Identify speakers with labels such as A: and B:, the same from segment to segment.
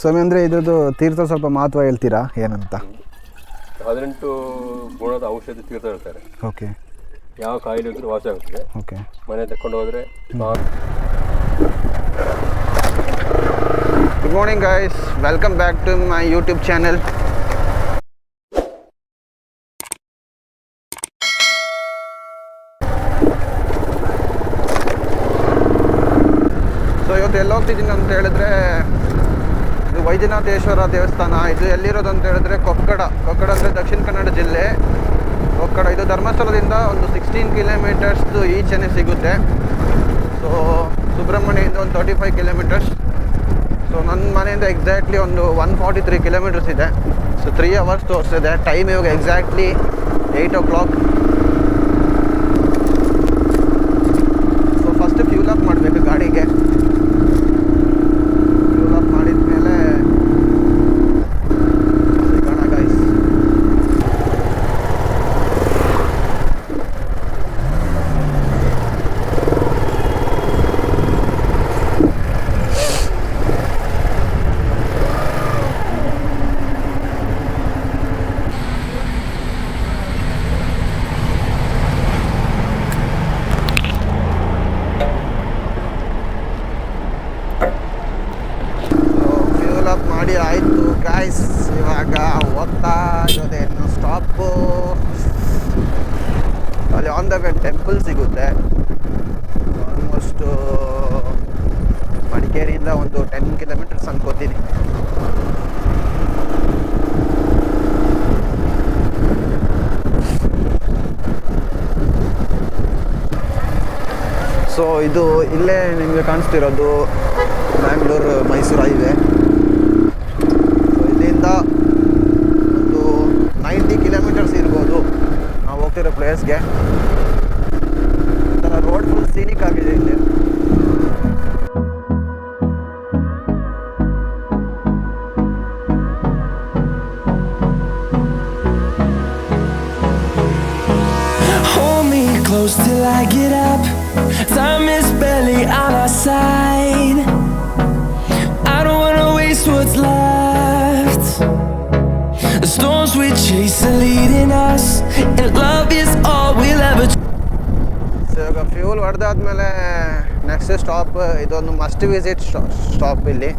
A: ಸ್ವಾಮಿ ಅಂದರೆ ಇದ್ರದ್ದು ತೀರ್ಥ ಸ್ವಲ್ಪ ಮಹತ್ವ ಹೇಳ್ತೀರಾ? ಏನಂತ?
B: ಹದಿನೆಂಟು ಗುಣದ ಔಷಧಿ ತೀರ್ಥ ಹೇಳ್ತಾರೆ.
A: ಓಕೆ.
B: ಯಾವ ಕಾಯಿಲೆ ಇದ್ರೂ ವಾಸಿ ಆಗುತ್ತೆ.
A: ಓಕೆ.
B: ಮನೆ ತಕೊಂಡು ಹೋದ್ರೆ
A: good morning guys welcome back to my YouTube channel so ಇವತ್ತು ಎಲ್ಲ ಹೋಗ್ತಿದ್ದೀನಿ ಅಂತ ಹೇಳಿದ್ರೆ ವೈದ್ಯನಾಥೇಶ್ವರ ದೇವಸ್ಥಾನ, ಇದು ಎಲ್ಲಿರೋದು ಅಂತ ಹೇಳಿದ್ರೆ ಕೊಕ್ಕಡ. ಕೊಕ್ಕಡ ಅಂದರೆ ದಕ್ಷಿಣ ಕನ್ನಡ ಜಿಲ್ಲೆ. ಕೊಕ್ಕಡ, ಇದು ಧರ್ಮಸ್ಥಳದಿಂದ ಒಂದು ಸಿಕ್ಸ್ಟೀನ್ ಕಿಲೋಮೀಟರ್ಸ್ದು ಈಚೆನೆ ಸಿಗುತ್ತೆ. ಸೊ ಸುಬ್ರಹ್ಮಣ್ಯದಿಂದ ಒಂದು ತರ್ಟಿ ಫೈವ್ ಕಿಲೋಮೀಟರ್ಸ್ ಸೊ ನನ್ನ ಮನೆಯಿಂದ ಎಕ್ಸಾಕ್ಟ್ಲಿ ಒಂದು ಒನ್ ಫಾರ್ಟಿ ತ್ರೀ ಕಿಲೋಮೀಟರ್ಸ್ ಇದೆ. ಸೊ ತ್ರೀ ಅವರ್ಸ್ ತೋರಿಸ್ತಿದೆ ಟೈಮ್ ಇವಾಗ exactly eight o'clock so first fuel up ಮಾಡಬೇಕು ಗಾಡಿಗೆ ಫ್ಯೂಲ್ ಅಪ್ ಮಾಡಿದ ಮೇಲೆ ಸಿಗೋಣ ಗೈಸ್ ಫ್ಯೂಲ್ ಅಪ್ ಮಾಡಿ ಆಯಿತು ಗಾಯ್ಸ್ ಇವಾಗ ಹೋಗ್ತಾ ಇರೋದೇನು ಸ್ಟಾಪು ಅಲ್ಲಿ ಆನ್ ದ ವೇ ಟೆಂಪಲ್ ಸಿಗುತ್ತೆ. ಆಲ್ಮೋಸ್ಟು ಮಡಿಕೇರಿಯಿಂದ ಒಂದು ಟೆನ್ ಕಿಲೋಮೀಟರ್ಸ್ ಅನ್ಕೋತೀನಿ ಸೊ ಇದು ಇಲ್ಲೇ ನಿಮಗೆ ಕಾಣಿಸ್ತಿರೋದು Bangalore Mysuru highway.
C: Close till I get up. Time is barely on our side. I don't wanna waste what's left. The storms we chase are leading us, and love is all we'll ever.
A: So ಇವಾಗ fuel ಹೊಡೆದಾದ್ಮೇಲೆ next stop ಇದೊಂದು must visit stop ಇಲ್ಲಿ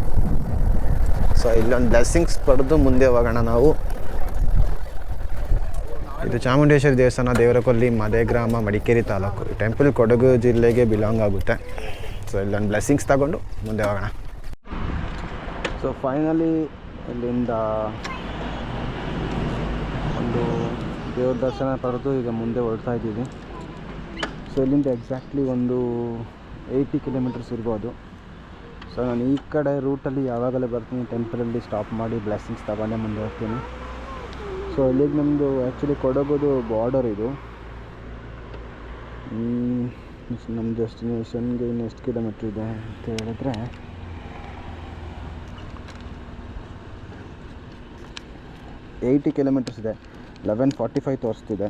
A: so ಇಲ್ಲೊಂದು blessings ಪಡೆದು ಮುಂದೆ ಹೋಗೋಣ ನಾವು ಇದು ಚಾಮುಂಡೇಶ್ವರಿ ದೇವಸ್ಥಾನ, ದೇವರಕೊಲ್ಲಿ ಮದೆ ಗ್ರಾಮ ಮಡಿಕೇರಿ ತಾಲೂಕು. ಟೆಂಪಲ್ ಕೊಡಗು ಜಿಲ್ಲೆಗೆ ಬಿಲಾಂಗ್ ಆಗುತ್ತೆ. ಸೊ ಇಲ್ಲೊಂದು ಬ್ಲೆಸ್ಸಿಂಗ್ಸ್ ತಗೊಂಡು ಮುಂದೆ ಹೋಗೋಣ. ಸೊ ಫೈನಲಿ ಇಲ್ಲಿಂದ ಒಂದು ದೇವ್ರ ದರ್ಶನ ಪಡೆದು ಈಗ ಮುಂದೆ ಹೊರಡ್ತಾ ಇದ್ದೀವಿ. ಸೊ ಇಲ್ಲಿಂದ ಎಕ್ಸಾಕ್ಟ್ಲಿ ಒಂದು ಏಯ್ಟಿ ಕಿಲೋಮೀಟರ್ಸ್ ಇರ್ಬೋದು. ಸೊ ನಾನು ಈ ಕಡೆ ರೂಟಲ್ಲಿ ಯಾವಾಗಲೇ ಬರ್ತೀನಿ. ಟೆಂಪಲಲ್ಲಿ ಸ್ಟಾಪ್ ಮಾಡಿ ಬ್ಲೆಸ್ಸಿಂಗ್ಸ್ ತಗೊಂಡೇ ಮುಂದೆ ಹೋಗ್ತೀನಿ. ಸೊ ಇಲ್ಲಿಗೆ ನಮ್ಮದು ಆ್ಯಕ್ಚುಲಿ ಕೊಡಗೋದು ಬಾರ್ಡರ್ ಇದು. ನಮ್ಮ ಡೆಸ್ಟಿನೇಷನ್ಗೆ ಇನ್ನು ಎಷ್ಟು ಕಿಲೋಮೀಟ್ರ್ ಇದೆ ಅಂತ ಹೇಳಿದ್ರೆ ಏಯ್ಟಿ ಕಿಲೋಮೀಟರ್ಸ್ ಇದೆ. Eleven forty five ತೋರಿಸ್ತಿದೆ.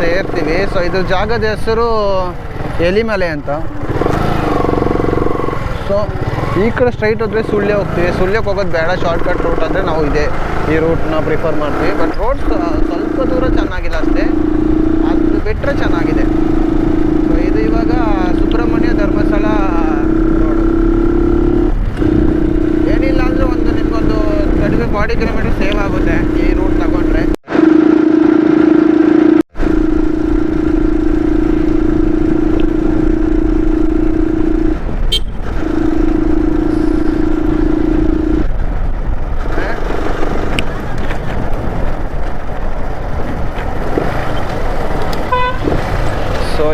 A: ಸೇರ್ತೀವಿ ಸೊ ಇದ್ರ ಜಾಗದ ಹೆಸರು ಎಲಿಮಲೆ ಅಂತ. ಸೊ ಈ ಕಡೆ ಸ್ಟ್ರೈಟ್ ಹೋದರೆ ಸುಳ್ಳೆ ಹೋಗ್ತೀವಿ. ಸುಳ್ಯಕ್ಕೆ ಹೋಗೋದು ಬೇಡ. ಶಾರ್ಟ್ಕಟ್ ರೂಟ್ ಅಂದರೆ ನಾವು ಇದೆ ಈ ರೂಟ್ನ ಪ್ರಿಫರ್ ಮಾಡ್ತೀವಿ. ಬಟ್ ರೋಡ್ ಸ್ವಲ್ಪ ದೂರ ಚೆನ್ನಾಗಿಲ್ಲ ಅಷ್ಟೇ. ಅದು ಬಿಟ್ಟರೆ ಚೆನ್ನಾಗಿದೆ. ಸೊ ಇದು ಇವಾಗ ಸುಬ್ರಹ್ಮಣ್ಯ ಧರ್ಮಸ್ಥಳ ರೋಡು ಏನಿಲ್ಲ ಅಂದರೆ ಒಂದು ನಿಮ್ಗೊಂದು thirty five forty kilometre save ಆಗುತ್ತೆ ಈ ರೂಟ್ ತಗೊಂಡ್ರೆ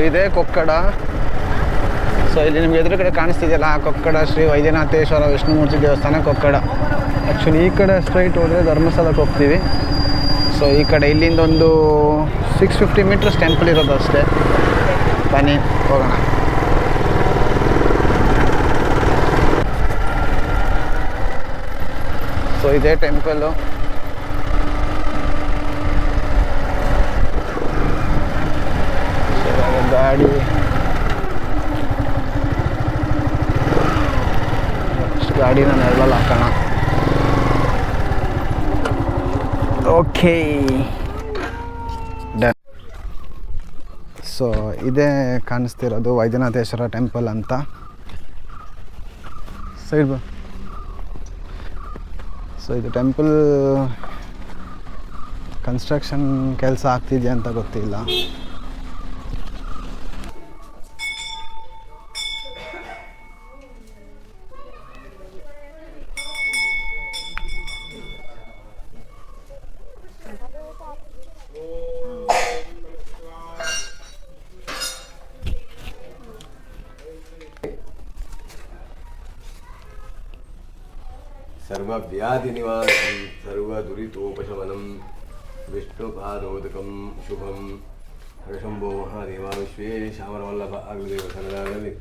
D: ಇದೇ ಕೊಕ್ಕಡ. ಸೊ ಇಲ್ಲಿ ನಿಮ್ಗೆ ಎದುರುಗಡೆ ಕಾಣಿಸ್ತಿದೆಯಲ್ಲ, ಆ ಕೊಕ್ಕಡ ಶ್ರೀ ವೈದ್ಯನಾಥೇಶ್ವರ ವಿಷ್ಣುಮೂರ್ತಿ ದೇವಸ್ಥಾನ ಕೊಕ್ಕಡ. ಆ್ಯಕ್ಚುಲಿ ಈ ಕಡೆ ಸ್ಟ್ರೈಟ್ ಹೋದರೆ ಧರ್ಮಸ್ಥಳಕ್ಕೆ ಹೋಗ್ತೀವಿ. ಸೊ ಈ ಕಡೆ ಇಲ್ಲಿಂದ ಒಂದು ಸಿಕ್ಸ್ ಫಿಫ್ಟಿ ಮೀಟರ್ಸ್ ಟೆಂಪಲ್ ಇರೋದು ಅಷ್ಟೇ. ಬನ್ನಿ, ಹೋಗೋಣ. ಸೊ ಇದೇ ಟೆಂಪಲ್ಲು ಗಾಡಿ. ನೆಕ್ಸ್ಟ್ ನಾನು ನೆರಳಲ್ಲಿ ಹಾಕೋಣ. ಓಕೆ ಡನ್ ಸೊ ಇದೇ ಕಾಣಿಸ್ತಿರೋದು ವೈದ್ಯನಾಥೇಶ್ವರ ಟೆಂಪಲ್ ಅಂತ. ಸೈಡ್ ಬ. ಸೊ ಇದು ಟೆಂಪಲ್ ಕನ್ಸ್ಟ್ರಕ್ಷನ್ ಕೆಲಸ ಆಗ್ತಿದೆಯಾ ಅಂತ ಗೊತ್ತಿಲ್ಲ.
E: ಸರ್ವವ್ಯಾಧಿನಿವಾರಣಂ ಸರ್ವದುರಿತೋಪಶಮನಂ ವಿಷ್ಣುಪಾದೋದಕಂ ಶುಭಂ ಹರಶಂಭೋ ಮಹಾದೇವ ಶ್ಯಾಮರವಲ್ಲಭ ಆಗಲದೇವ ಸನ್ನದಾಗಲಿ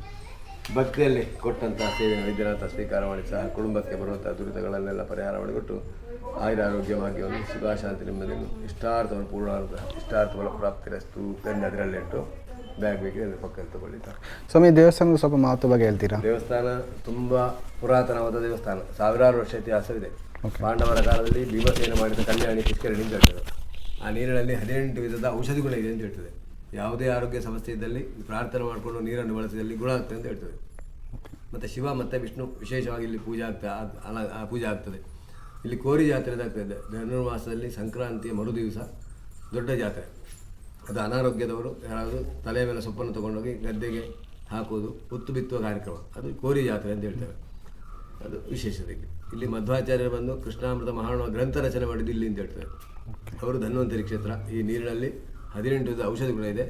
E: ಭಕ್ತಿಯಲ್ಲಿ ಕೊಟ್ಟಂತಹ ಸೇವೆ ವೈದ್ಯನಾಥ ಸ್ವೀಕಾರ ಮಾಡಿ ಸಹ ಕುಟುಂಬಕ್ಕೆ ಬರುವಂತಹ ದುರಿತಗಳನ್ನೆಲ್ಲ ಪರಿಹಾರ ಮಾಡಿಕೊಟ್ಟು ಆಯುರಾರೋಗ್ಯ ಭಾಗ್ಯವನ್ನು ಸುಖ, ಶಾಂತಿ, ನೆಮ್ಮದಿಯನ್ನು ಇಷ್ಟಾರ್ಥವನ್ನು ಪೂರ್ಣ ಇಷ್ಟಾರ್ಥವನ್ನು ಪ್ರಾಪ್ತಿರಸ್ತು ಎಂದು ಅದರಲ್ಲಿಟ್ಟು ಬ್ಯಾಗ್ ಬೇಕಿದೆ ಅದರ ಪಕ್ಕದಲ್ಲಿ ತಗೊಳ್ಳಿದ್ದಾರೆ
D: ಸ್ವಾಮಿ ದೇವಸ್ಥಾನದ ಸ್ವಲ್ಪ ಮಹತ್ವ ಬಗ್ಗೆ ಹೇಳ್ತೀರಾ?
E: ದೇವಸ್ಥಾನ ತುಂಬ ಪುರಾತನವಾದ ದೇವಸ್ಥಾನ. ಸಾವಿರಾರು ವರ್ಷ ಇತಿಹಾಸವಿದೆ. ಪಾಂಡವರ ಕಾಲದಲ್ಲಿ ಭೀಮಸೇನ ಮಾಡಿದ ಕಲ್ಯಾಣಿ ಪುಷ್ಕರಣಿ ಅಂತ ಆ ನೀರಿನಲ್ಲಿ ಹದಿನೆಂಟು ವಿಧದ ಔಷಧಿ ಗುಣ ಇದೆ ಅಂತ ಹೇಳ್ತದೆ. ಯಾವುದೇ ಆರೋಗ್ಯ ಸಮಸ್ಯೆ ಇದ್ದಲ್ಲಿ ಪ್ರಾರ್ಥನೆ ಮಾಡಿಕೊಂಡು ನೀರನ್ನು ಬಳಸಿದಲ್ಲಿ ಗುಣ ಆಗ್ತದೆ ಅಂತ ಹೇಳ್ತದೆ. ಮತ್ತು ಶಿವ ಮತ್ತು ವಿಷ್ಣು ವಿಶೇಷವಾಗಿ ಇಲ್ಲಿ ಪೂಜೆ ಆಗ್ತಾ ಅಲ ಆ ಪೂಜೆ ಆಗ್ತದೆ. ಇಲ್ಲಿ ಕೋರಿ ಜಾತ್ರೆ ಆಗ್ತದೆ ಧನುರ್ಮಾಸದಲ್ಲಿ ಸಂಕ್ರಾಂತಿಯ ಮರು ದಿವಸ ದೊಡ್ಡ ಜಾತ್ರೆ. ಅದು ಅನಾರೋಗ್ಯದವರು ಯಾರಾದರೂ ತಲೆಯ ಮೇಲೆ ಸೊಪ್ಪನ್ನು ತಗೊಂಡೋಗಿ ಗದ್ದೆಗೆ ಹಾಕೋದು ಹುತ್ತು ಬಿತ್ತುವ ಕಾರ್ಯಕ್ರಮ. ಅದು ಕೋರಿ ಜಾತ್ರೆ ಅಂತ ಹೇಳ್ತೇವೆ. ಅದು ವಿಶೇಷತೆ ಇಲ್ಲಿ ಇಲ್ಲಿ ಮಧ್ವಾಚಾರ್ಯರು ಬಂದು ಕೃಷ್ಣಾಮೃತ ಮಹಾಣ ಗ್ರಂಥ ರಚನೆ ಮಾಡಿದ್ದು ಇಲ್ಲಿ ಅಂತ ಹೇಳ್ತಾರೆ ಅವರು ಧನ್ವಂತರಿ ಕ್ಷೇತ್ರ. ಈ ನೀರಿನಲ್ಲಿ ಹದಿನೆಂಟು ವಿಧದ ಗುಣ ಇದೆ.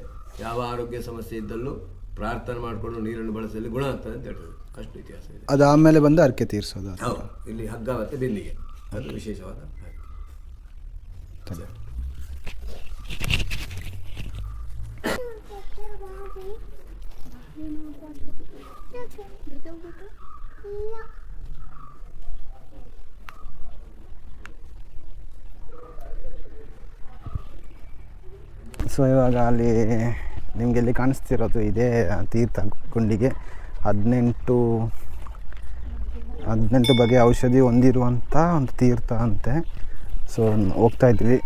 E: ಯಾವ ಆರೋಗ್ಯ ಸಮಸ್ಯೆ ಇದ್ದಲ್ಲೂ ಪ್ರಾರ್ಥನೆ ಮಾಡಿಕೊಂಡು ನೀರನ್ನು ಬಳಸಲಿ ಗುಣ ಆಗ್ತದೆ ಅಂತ ಹೇಳ್ತದೆ ಅಷ್ಟು ಇತಿಹಾಸ ಇದೆ.
D: ಅದಾದಮೇಲೆ ಬಂದು ಅರ್ಕೆ ತೀರಿಸೋದು
E: ಹೌದು. ಇಲ್ಲಿ ಹಗ್ಗ ಮತ್ತು ಬಿಲ್ಲಿಗೆ ಅದು ವಿಶೇಷವಾದ ಹಾಗೆ.
D: ಸೊ ಇವಾಗ ಅಲ್ಲಿ ನಿಮಗೆ ಇಲ್ಲಿ ಕಾಣಿಸ್ತಿರೋದು ಇದೇ ತೀರ್ಥ ಗುಂಡಿಗೆ. ಹದಿನೆಂಟು ಹದಿನೆಂಟು ಬಗೆಯ ಔಷಧಿ ಹೊಂದಿರುವಂಥ ಒಂದು ತೀರ್ಥ ಅಂತೆ. ಸೊ ಹೋಗ್ತಾ ಇದ್ವಿ.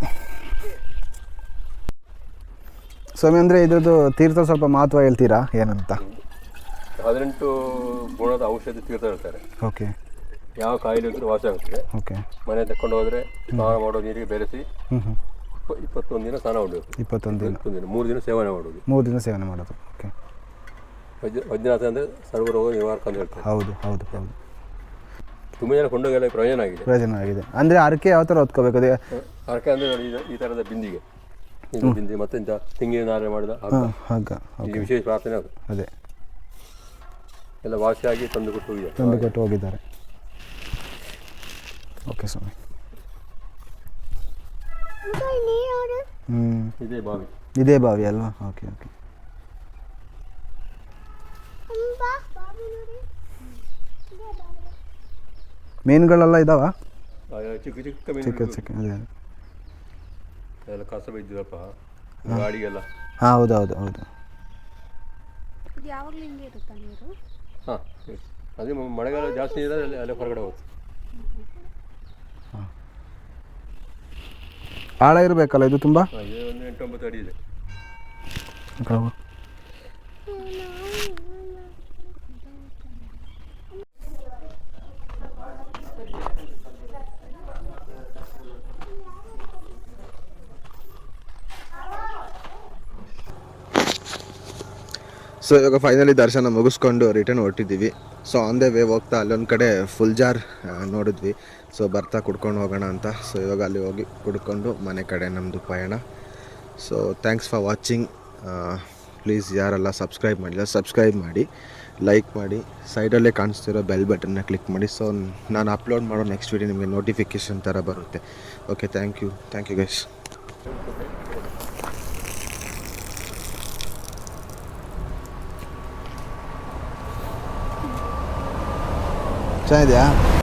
D: ಸ್ವಾಮಿ ಅಂದರೆ ಇದ್ರದ್ದು ತೀರ್ಥ ಸ್ವಲ್ಪ ಮಹತ್ವ ಹೇಳ್ತೀರಾ? ಏನಂತ?
E: ಹದಿನೆಂಟು ಗುಣದ ಔಷಧಿ ತೀರ್ಥ ಹೇಳ್ತಾರೆ.
D: ಓಕೆ.
E: ಯಾವ ಕಾಯಿಲೆ ಇದ್ರೂ ವಾಸಿ
D: ಓಕೆ.
E: ಮನೆ ತಕೊಂಡು ಹೋದರೆ ಸ್ನಾನ ಮಾಡೋ ನೀರಿಗೆ ಬೆರೆಸಿ
D: ಹ್ಞೂ ಹ್ಞೂ
E: ಇಪ್ಪ- ಇಪ್ಪತ್ತೊಂದು ದಿನ ಸ್ನಾನ ಮಾಡಬೇಕು.
D: ಇಪ್ಪತ್ತೊಂದು ದಿನ.
E: ಇಪ್ಪತ್ತೊಂದು ದಿನ. ಮೂರು ದಿನ ಸೇವನೆ ಮಾಡೋದು.
D: ಮೂರು ದಿನ ಸೇವನೆ ಮಾಡೋದು. ಓಕೆ.
E: ವಜ್ರ ವಜ್ರನಾಥ ಅಂದರೆ ಸರ್ವರೋಗ ನಿವಾರಕ ಅಂತ ಹೇಳ್ತಾರೆ.
D: ಹೌದು ಹೌದು ಹೌದು.
E: ತುಂಬ ಜನ ಕೊಂಡೋಗೆಲ್ಲ ಪ್ರಯೋಜನ ಆಗಿದೆ.
D: ಪ್ರಯೋಜನ ಆಗಿದೆ. ಅಂದರೆ ಅರಕೆ ಯಾವ ಥರ ಹೊತ್ಕೋಬೇಕು? ಅದೇ
E: ಅರಕೆ ಅಂದರೆ ನೋಡಿ ಇದು- ಈ ಥರದ ಬಿಂದಿಗೆ. ಮತ್ತೆ ತೆಂಗಿನ ನಾರೆ ಮಾಡಿದ ಹಗ್ಗ.
D: ಹಗ್ಗ
E: ಇದು ವಿಶೇಷ ಪ್ರಾರ್ಥನೆ ಅದು.
D: ಅದೇ.
E: ಎಲ್ಲ ವಾಸಿಯಾಗಿ ತಂದು ಕೊಟ್ಟು ಹೋಗಿದೆ
D: ತಂದು ಕೊಟ್ಟು ಹೋಗಿದ್ದಾರೆ. ಓಕೆ ಸ್ವಾಮಿ. ಹ್ಞೂ
E: ಇದೇ ಬಾವಿ.
D: ಇದೇ ಬಾವಿ ಅಲ್ವಾ? Okay okay. ಮೀನುಗಳೆಲ್ಲ ಇದಾವ?
E: ಆ, ಚಿಕ್ಕ ಚಿಕ್ಕ
D: ಚಿಕ್ಕ ಚಿಕ್ಕ ಅದೇ.
E: ಎಲ್ಲ ಕಸ ಬಿದ್ದಿದಪ್ಪ. ಗಾಡಿಗೆಲ್ಲ.
D: ಹಾಂ ಹೌದು ಹೌದು ಹೌದು.
F: ಇದು ಯಾವಾಗಲೂ ಹಿಂಗೆ ಇರುತ್ತಾ ನೀರು?
E: ಹಾಂ ಅದೇ ಮಳೆಗಾಲ ಜಾಸ್ತಿ ಇದ್ರೆ ಅಲ್ಲಿ ಅಲ್ಲೇ ಹೊರಗಡೆ ಹೋಗುತ್ತೆ.
D: ಆಳ ಇರಬೇಕಲ್ಲ ಇದು ತುಂಬ?
E: ಇದು ಒಂದು ಎಂಟೊಂಬತ್ತು ಅಡಿ ಇದೆ.
D: ಸೊ ಇವಾಗ ಫೈನಲಿ ದರ್ಶನ ಮುಗಿಸ್ಕೊಂಡು ರಿಟರ್ನ್ ಹೊರಟಿದ್ದೀವಿ. ಸೊ ಆನ್ ದ ವೇ ಹೋಗ್ತಾ ಅಲ್ಲೊಂದು ಕಡೆ ಫುಲ್ ಜಾರ್ ನೋಡಿದ್ವಿ. ಸೊ ಬರ್ತಾ ಕುಡ್ಕೊಂಡು ಹೋಗೋಣ ಅಂತ. ಸೊ ಇವಾಗ ಅಲ್ಲಿ ಹೋಗಿ ಕುಡ್ಕೊಂಡು ಮನೆ ಕಡೆ ನಮ್ಮದು ಪಯಣ. So thanks for watching please ಯಾರೆಲ್ಲ ಸಬ್ಸ್ಕ್ರೈಬ್ ಮಾಡಿಲ್ಲ ಸಬ್ಸ್ಕ್ರೈಬ್ ಮಾಡಿ ಲೈಕ್ ಮಾಡಿ. ಸೈಡಲ್ಲೇ ಕಾಣಿಸ್ತಿರೋ ಬೆಲ್ ಬಟನ್ನ ಕ್ಲಿಕ್ ಮಾಡಿ. ಸೊ ನಾನು ಅಪ್ಲೋಡ್ ಮಾಡೋ ನೆಕ್ಸ್ಟ್ ವೀಡಿಯೋ ನಿಮಗೆ ನೋಟಿಫಿಕೇಷನ್ ಥರ ಬರುತ್ತೆ. Okay thank you thank you guys 摘一点。